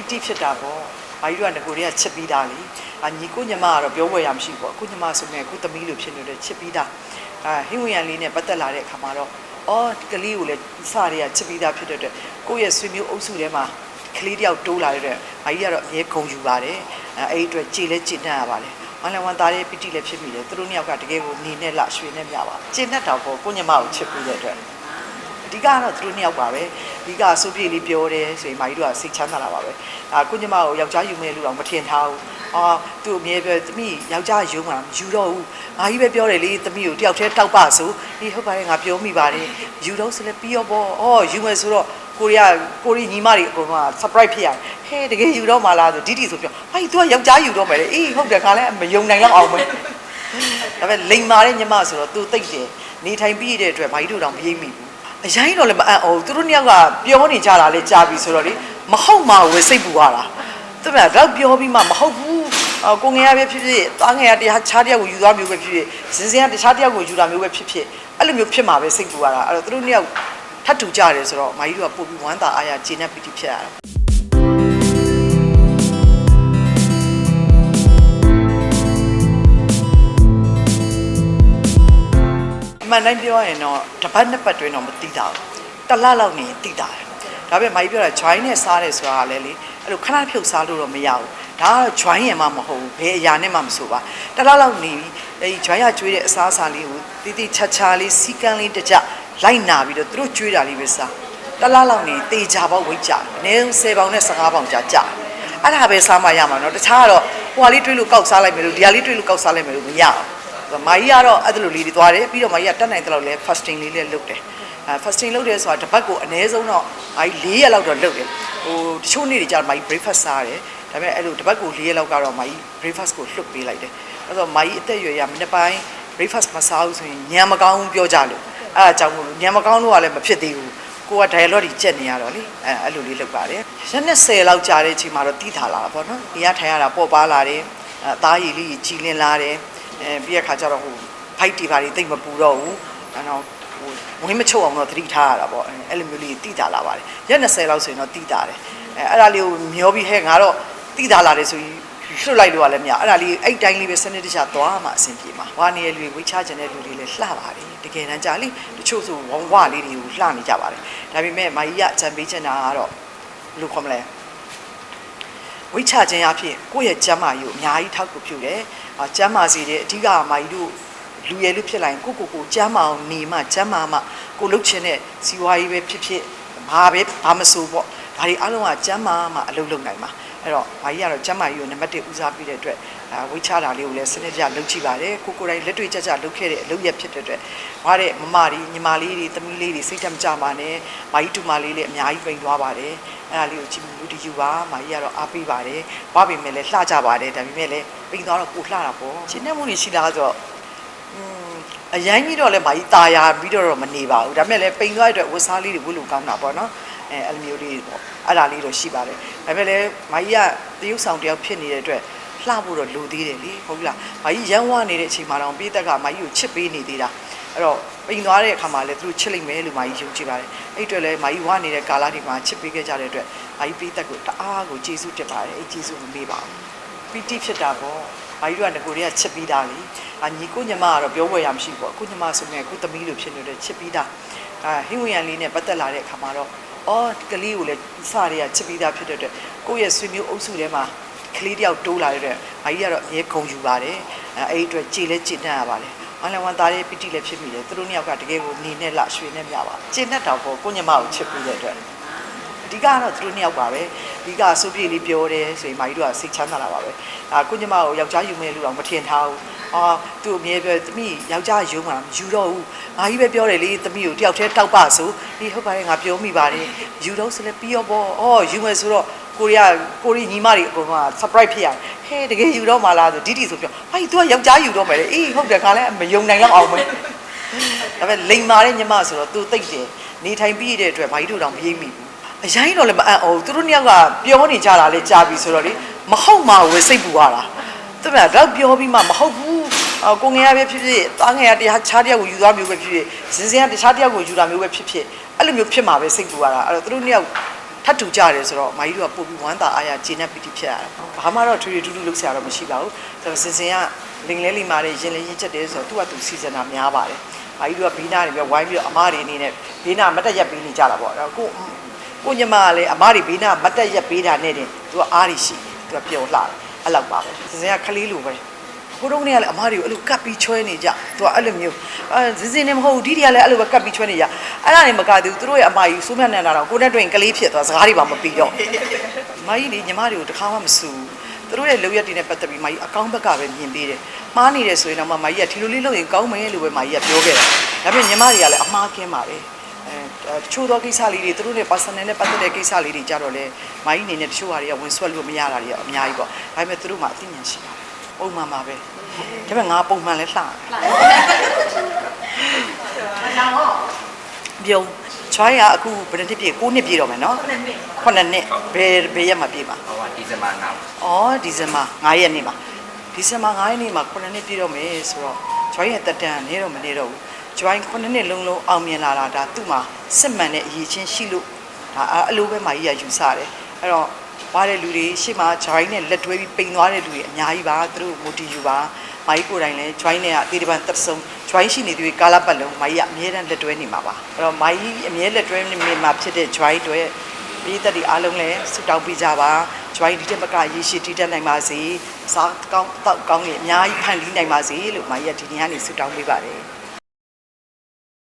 ပီတိဖြစ်တာပေါ့ဘာကြီးတို့ကငကိုတွေကချစ်ပြီးသားလေအညီကိုညီမကတော့ပြောဝယ်ရမရှိဘူးပေါ့ကိုညီမဆိုမဲ့ကိုသမီးလိုဖြစ်နေတဲ့ချစ်ပြီးသားအာဟင်းဝင်ရန်လေးနဲ့ပတ်သက်လာတဲ့အခါမှာတော့အော်ကလေးကိုလည်းစတွေကချစ်ပြီးသားဖြစ်တဲ့အတွက်ကိုယ့်ရဲ့ဆွေမျိုးအုပ်စုထဲမှာကလေးတယောက်တိုးလာတဲ့အတွက်ဘာကြီးကတော့အရေးခုံယူပါတယ်အဲအဲ့ဒီအတွက်ကြည်လဲကြည်တတ်ရပါတယ်ဝမ်းလည်းဝမ်းသားတဲ့ပီတိလည်းဖြစ်မိတယ်သူတို့နှစ်ယောက်ကတကယ်ကိုနေနဲ့လရွှေနဲ့မြပါကျင့်တတ်တာပေါ့ကိုညီမကိုချစ်ပြီးတဲ့အတွက် အဓိကကတော့သူတို့နှစ်ယောက်ပါပဲအဓိကဆိုပြေလေးပြောတယ်ဆိုရင်မာကြီးတို့ကစိတ်ချမ်းသာတာပါပဲအာကိုညမကိုယောက်ျားယူမယ်လို့တော့မထင်ထားဘူးအာသူ့အမြဲပြောသမီးယောက်ျားယူမှာမယူတော့ဘူးမာကြီးပဲပြောတယ်လေသမီးကိုတယောက်တည်းတောက်ပါဆိုဒီဟုတ်ပါတယ်ငါပြောမိပါတယ်ယူတော့ဆိုလဲပြီးရောပေါ့အော်ယူမယ်ဆိုတော့ကိုရီးယားကိုရီးညီမတွေအကုန်လုံးက surprise ဖြစ်ရတယ်ဟဲတကယ်ယူတော့မှလားဆိုဒီဒီဆိုပြောဟိုသူကယောက်ျားယူတော့မယ်လေအေးဟုတ်တယ်ခါလဲမယုံနိုင်တော့အောင်ပဲဒါပေမဲ့လိန်မာတဲ့ညီမဆိုတော့သူသိတယ်နေထိုင်ပြီးတဲ့အတွက်မာကြီးတို့တော့မရိပ်မိဘူး အရင်တော့လည်းမအံ့အောင်သူတို့နှစ်ယောက်ကပြောနေကြတာလေကြာပြီဆိုတော့လေမဟုတ်မှဝယ်စိတ်ပူရတာသူကတော့ပြောပြီးမှမဟုတ်ဘူးအော်ကိုငယ်ရပဲဖြစ်ဖြစ်သားငယ်ရတရားခြားတရားကိုယူသွားမျိုးပဲဖြစ်ဖြစ်စင်စင်ကတခြားတရားကိုယူတာမျိုးပဲဖြစ်ဖြစ်အဲ့လိုမျိုးဖြစ်မှာပဲစိတ်ပူရတာအဲ့တော့သူတို့နှစ်ယောက်ထပ်တူကြတယ်ဆိုတော့မာကြီးတို့ကပို့ပြီးဝမ်းသာအားရဂျင်းနဲ့ပီတိဖြစ်ရတာ မှန်တိုင်းပြောရရင်တော့တစ်ပတ်နှစ်ပတ်တွင်းတော့မသိတာဘူးတစ်လလောက်နေရင်သိတာတယ်ဒါပေမဲ့မာကြီးပြောတာ join နဲ့စားတယ်ဆိုတာကလည်းလေအဲ့လိုခဏဖြုတ်စားလို့တော့မရဘူးဒါကတော့ join ရင်မှမဟုတ်ဘူးဘယ်အရာနဲ့မှမဆိုပါတစ်လလောက်နေပြီးအဲ့ဒီ join ရကျွေးတဲ့အစားအစာလေးကိုတိတိချာချာလေးစီကန်းလေးတစ်ကြလိုက်နာပြီးတော့သူတို့ကျွေးတာလေးပဲစားတစ်လလောက်နေတေချာပေါက်ဝိတ်ကြတယ်အနည်းဆုံး10ပေါင်နဲ့15ပေါင်ကြာကြာအဲ့ဒါပဲစားမှရမှာနော်တခြားကတော့ဟိုဟာလေးတွေးလို့ကောက်စားလိုက်မယ်လို့ဒီဟာလေးတွေးလို့ကောက်စားလိုက်မယ်လို့မရဘူး မာကြီးကတော့အဲ့လိုလေးတွေသွားတယ်ပြီးတော့မာကြီးကတက်နိုင်တဲ့လောက်လဲ fasting လေးလည်းလုပ်တယ်အဲ fasting လုပ်တယ်ဆိုတာတစ်ပတ်ကိုအနည်းဆုံးတော့မာကြီး4ရက်လောက်တော့လုပ်တယ်ဟိုတချို့နေ့တွေကျတော့မာကြီး breakfast စားတယ်ဒါပေမဲ့အဲ့လိုတစ်ပတ်ကို4ရက်လောက်ကတော့မာကြီး breakfast ကိုလွတ်ပေးလိုက်တယ်အဲ့တော့မာကြီးအသက်အရွယ်ရမနေ့ပိုင်း breakfast မစားဘူးဆိုရင်ညံမကောင်းဘူးပြောကြလို့အဲ့ဒါကြောင့်မို့လို့ညံမကောင်းလို့ကလည်းမဖြစ်သေးဘူးကိုက dialogue ကြီးကြက်နေရတော့လေအဲအဲ့လိုလေးလုပ်ပါတယ်ရက်နဲ့10လောက်ကြာတဲ့အချိန်မှာတော့တီးထာလာတာပေါ့နော်ဒီကထိုင်ရတာပေါ့ပါလာတယ်အသားရည်လေးကြီးကြီးလင်းလာတယ် အဲပြီးရခါကျတော့ဟိုဖိုက်တီပါတွေတိတ်မပူတော့ဘူးအဲ့တော့ဟိုဝင်းမချုပ်အောင်တော့သတိထားရတာပေါ့အဲ့လိုမျိုးလေးတီးတာလာပါတယ်ရက်20လောက်ဆိုရင်တော့တီးတာတယ်အဲအဲ့ဒါလေးကိုမျောပြီးဟဲ့ငါတော့တီးတာလာတယ်ဆိုရင်လွတ်လိုက်လို့ကလည်းမရအဲ့ဒါလေးအဲ့တိုင်းလေးပဲစနစ်တကျသွားမှအဆင်ပြေမှာဝါနေရလူဝိချချင်တဲ့လူတွေလည်းလှပါတယ်တကယ်တမ်းကြာလေတချို့ဆိုဝဝလေးတွေကိုလှနေကြပါတယ်ဒါပေမဲ့မာကြီးကအကြံပေးချင်တာကတော့ဘယ်လိုခေါ်မလဲ ဝိချခြင်းအဖြစ်ကိုယ့်ရဲ့ကျမ်းမာရေးကိုအများကြီးထောက်ကူပြုတယ်အာကျမ်းမာစီတဲ့အဓိကမာကြီးတို့လူရည်လူဖြစ်လာရင်ကိုကိုကိုကျမ်းမာအောင်နေမှကျမ်းမာမှကိုလှုပ်ချင်တဲ့စီဝါရေးပဲဖြစ်ဖြစ်ဘာပဲဘာမဆိုပေါ့ဒါတွေအားလုံးကကျမ်းမာမှအလုပ်လုပ်နိုင်မှာ အဲ့တော့မာကြီးကတော့ကျမ်းမာရေးကိုနံပါတ်1ဦးစားပေးတဲ့အတွက်အာဝိချတာလေးကိုလည်းစနစ်တကျလုပ်ကြည့်ပါတယ်ကိုကိုယ်တိုင်လက်တွေ့ကြကြလုပ်ခဲ့တဲ့အလုပ်ရဖြစ်တဲ့အတွက်ဘာတဲ့မမတွေညီမလေးတွေသမီးလေးတွေစိတ်ဓာတ်မကြပါနဲ့မာကြီးတူမလေးလည်းအများကြီးပိန်သွားပါတယ်အဲ့ဒါလေးကိုကြည့်ပြီးလူတယူပါမာကြီးကတော့အားပေးပါတယ်ဘာပေမဲ့လည်းလှကြပါတယ်ဒါပေမဲ့လည်းပိန်သွားတော့ကိုလှတာပေါ့ရှင်းတဲ့မှုတွေရှိလားဆိုတော့ อืมအရင်ကြီးတော့လည်းမာကြီးตาရပြီးတော့တော့မနေပါဘူးဒါပေမဲ့လည်းပိန်သွားတဲ့အတွက်ဝတ်စားလေးတွေဝတ်လို့ကောင်းတာပေါ့နော် အဲအဲ့လိုမျိုးလေးတွေပေါ့အဲ့ဒါလေးတော့ရှိပါတယ်ဒါပေမဲ့လည်းမာကြီးကတရုပ်ဆောင်တယောက်ဖြစ်နေတဲ့အတွက်လှဖို့တော့လိုသေးတယ်လေဟုတ်ပြီလားမာကြီးရမ်းဝနေတဲ့အချိန်မှာတော့ပိသက်ကမာကြီးကိုချစ်ပေးနေသေးတာအဲ့တော့ပိန်သွားတဲ့အခါမှာလည်းသူတို့ချစ်လိုက်မယ်လို့မာကြီးယုံကြည်ပါတယ်အဲ့အတွက်လည်းမာကြီးဝနေတဲ့ကာလဒီမှာချစ်ပေးခဲ့ကြတဲ့အတွက်မာကြီးပိသက်ကိုတအားကိုကျေးဇူးတင်ပါတယ်အဲ့ကျေးဇူးမမေ့ပါဘူးပီတိဖြစ်တာပေါ့မာကြီးတို့ကငကိုတွေကချစ်ပြီးသားလေအညီကိုညီမကတော့ပြောဝယ်ရမရှိဘူးပေါ့ကိုညီမဆိုရင်ကိုသမီးလိုဖြစ်နေတဲ့ချစ်ပြီးသားအာဟင်းဝင်ရန်လေးနဲ့ပတ်သက်လာတဲ့အခါမှာတော့ အော်ကလေးကိုလည်းစတွေကချစ်ပြီးသားဖြစ်တဲ့အတွက်ကိုယ့်ရဲ့ဆွေမျိုးအုပ်စုထဲမှာကလေးတယောက်တိုးလာတဲ့အတွက်မာကြီးကတော့အရေးခုံယူပါတယ်အဲအဲ့ဒီအတွက်ကြည်လဲကြည်တတ်ရပါတယ်ဝမ်းလည်းဝမ်းသားတဲ့ပီတိလည်းဖြစ်မိတယ်သူတို့နှစ်ယောက်ကတကယ်ကိုနေနဲ့လရွှေနဲ့မြပါကျင့်တတ်တော့ပေါ့ကိုညီမကိုချစ်ပြီးတဲ့အတွက်အဓိကကတော့သူတို့နှစ်ယောက်ပါပဲအဓိကဆိုပြေလေးပြောတယ်ဆိုရင်မာကြီးတို့ကစိတ်ချမ်းသာတာပါပဲအာကိုညီမကိုယောက်ျားယူမယ်လို့တော့မထင်ထားဘူး အာသူ့အမြဲပြောသမီးယောက်ျားယူမှာမယူတော့ဘူးမာကြီးပဲပြောတယ်လေသမီးကိုတယောက်တည်းတောက်ပါဆိုဒီဟုတ်ပါတယ်ငါပြောမိပါတယ်ယူတော့ဆိုလဲပြီးရောပေါ့အော်ယူမယ်ဆိုတော့ကိုရီးယားကိုရီးညီမတွေအကုန်လုံးက surprise ဖြစ်ရတယ်ဟဲတကယ်ယူတော့မှလားဆိုဒီဒီဆိုပြောဟိုသူကယောက်ျားယူတော့မယ်လေအေးဟုတ်တယ်ခါလဲမယုံနိုင်တော့အောင်ပဲဒါပေမဲ့လိန်မာတဲ့ညီမဆိုတော့သူသိတယ်နေထိုင်ပြီးတဲ့အတွက်မာကြီးတို့တော့မရိပ်မိဘူးအရင်တော့လည်းမအံ့အောင်သူတို့နှစ်ယောက်ကပြောနေကြတာလေကြာပြီဆိုတော့လေမဟုတ်မှဝယ်စိတ်ပူရတာသူကတော့ပြောပြီးမှမဟုတ်ဘူးအော် ကိုငယ်ရပဲဖြစ်ဖြစ်သားငယ်ရတရားခြားတရားကိုယူသွားမျိုးပဲဖြစ်ဖြစ်စင်စင်ကတခြားတရားကိုယူတာမျိုးပဲဖြစ်ဖြစ်အဲ့လိုမျိုးဖြစ်မှာပဲစိတ်ပူရတာအဲ့တော့သူတို့နှစ်ယောက်ထထပ်တူကြတယ်ဆိုတော့မာကြီးတို့ကပို့ပြီးဝမ်းသာအားရဂျင်းနဲ့ပီတီဖြစ်ရတာဘာမှတော့ထွေထွေတူတူလုပ်ဆရာတော့မရှိပါဘူးဆိုတော့စင်စင်ကလင်လဲလီမာတဲ့ရင်လေးရင်းချက်တယ်ဆိုတော့သူကသူစီစဉ်တာများပါတယ်မာကြီးတို့ကဘေးနာတွေပြဝိုင်းပြီးတော့အမတွေအနေနဲ့ဘေးနာမတ်တက်ရက်ပေးနေကြတာပေါ့တော့ကိုကိုညမကလည်းအမတွေဘေးနာမတ်တက်ရက်ပေးတာနဲ့တင်သူကအားရရှိသူကပျော်လှတယ်အဲ့လောက်ပါပဲစင်စင်ကခလေးလိုပဲ ကိုတော့ကနေကလည်းအမားတွေကိုအဲ့လိုကပ်ပြီးချွဲနေကြသူကအဲ့လိုမျိုးအဲစင်စင်နေမဟုတ်ဘူးဒီတွေကလည်းအဲ့လိုပဲကပ်ပြီးချွဲနေကြအဲ့ဒါနေမကသေးဘူးသူတို့ရဲ့အမားကြီးစိုးမြတ်နေတာတော့ကိုနဲ့တွေ့ရင်ကလေးဖြစ်သွားစကားတွေပါမပြီးတော့မာကြီးလေညီမတွေကိုတခါမှမစူဘူးသူတို့ရဲ့လုံရက်တွေနဲ့ပတ်သက်ပြီးမာကြီးအကောင်းဘက်ကပဲမြင်ပေးတယ်မှားနေတယ်ဆိုရင်တော့မာကြီးကဒီလိုလေးလုပ်ရင်ကောင်းမယ်လို့ပဲမာကြီးကပြောခဲ့တာဒါပေမဲ့ညီမတွေကလည်းအမှားကင်းပါလေအဲတချို့သောကိစ္စလေးတွေသူတို့နဲ့ personal နဲ့ပတ်သက်တဲ့ကိစ္စလေးတွေကြတော့လေမာကြီးအနေနဲ့တချို့ဟာတွေကဝင်ဆွက်လို့မရတာတွေကအများကြီးပေါ့ဒါပေမဲ့သူတို့မှအသိဉာဏ်ရှိပါတယ် ပုံမှန်ပါပဲဒါပေမဲ့ငါပုံမှန်လဲလှတယ်ပြုံချွိုင်းကအခုဘယ်နှစ်ပြည့်9နှစ်ပြည့်တော့မယ်နော်9နှစ်ဘယ်ဘယ်ရက်မှာပြည့်ပါဟိုကဒီဇင်ဘာ9ဩဒီဇင်ဘာ9ရက်နေ့မှာဒီဇင်ဘာ9ရက်နေ့မှာ9နှစ်ပြည့်တော့မယ်ဆိုတော့ချွိုင်းရဲ့တက်တန်နေတော့မနေတော့ဘူးချွိုင်း9နှစ်လုံးလုံးအောင်မြင်လာတာဒါသူ့မှာစစ်မှန်တဲ့အရေးချင်းရှိလို့ဒါအလိုပဲမာကြီးကယူဆတယ်အဲ့တော့ ပါတဲ့လူတွေရှေ့မှာ join နဲ့လက်တွဲပြီးပိန်သွားတဲ့လူတွေအများကြီးပါသူတို့ motive ယူပါမာကြီးကိုယ်တိုင်လည်း join နဲ့အသေးတပံတက်ဆုံး join ရှိနေသူတွေကာလပတ်လုံးမာကြီးကအမြဲတမ်းလက်တွဲနေမှာပါအဲ့တော့မာကြီးအမြဲလက်တွဲနေမှာဖြစ်တဲ့ join တွေပြည်သက်တွေအားလုံးလည်းဆုတောင်းပေးကြပါ join ဒီတက်မကရေရှိတီးတက်နိုင်ပါစေစားကောင်းတောက်ကောင်းကြီးအများကြီးဖန်တီးနိုင်ပါစေလို့မာကြီးကဒီနေ့ကနေဆုတောင်းပေးပါတယ်